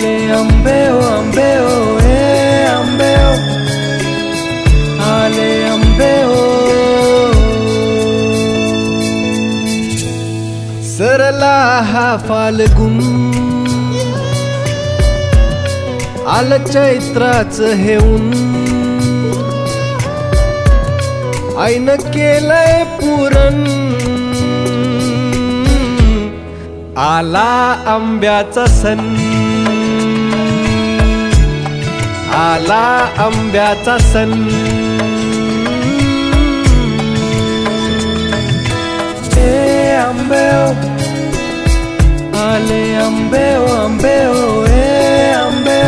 आले आंबेओ आंबेओ हे आंबेओ आले आंबेओ सरला हा फाल्गुन आल चैत्राच हेऊन आईन केलंय पुरण आला आंब्याचा सण आला आंब्याचा सण. ए आंबे आले आंबे ओ आंबे ओ आंबे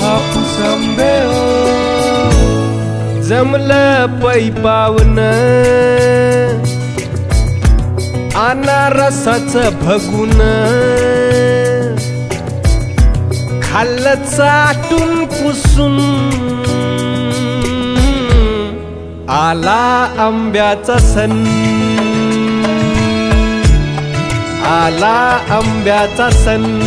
हापूस आंबे ओ. जमलं पैपावन अनारसाचं भगुन. चाटून पुसून आला आंब्याचा सण. आला आंब्याचा सण. हो, हो,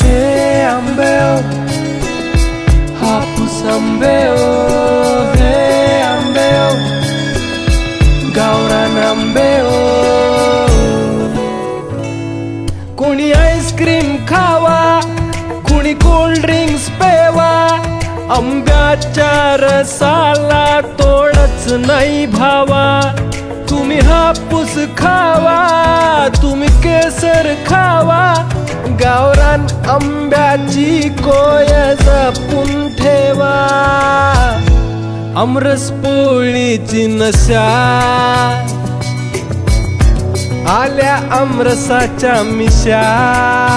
हे आंबे हापूस आंबे हे आंबे गावरान आंबे आंब्याच्या रसाला तोडच नाही भावा. तुम्ही हापूस खावा तुम्ही केसर खावा. गावरान आंब्याची कोय जपून ठेवा. अमरस पोळीची नशा. आल्या अमरसाच्या मिशा.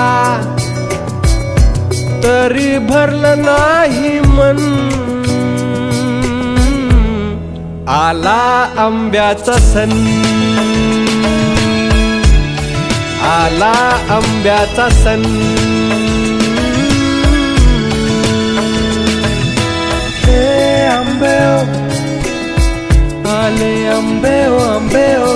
तरी भरलं नाही मन. आला आंब्याचा सण. आला आंब्याचा सण. हे आंबे हो. आले आंबे हो, आंबे आंबे ओ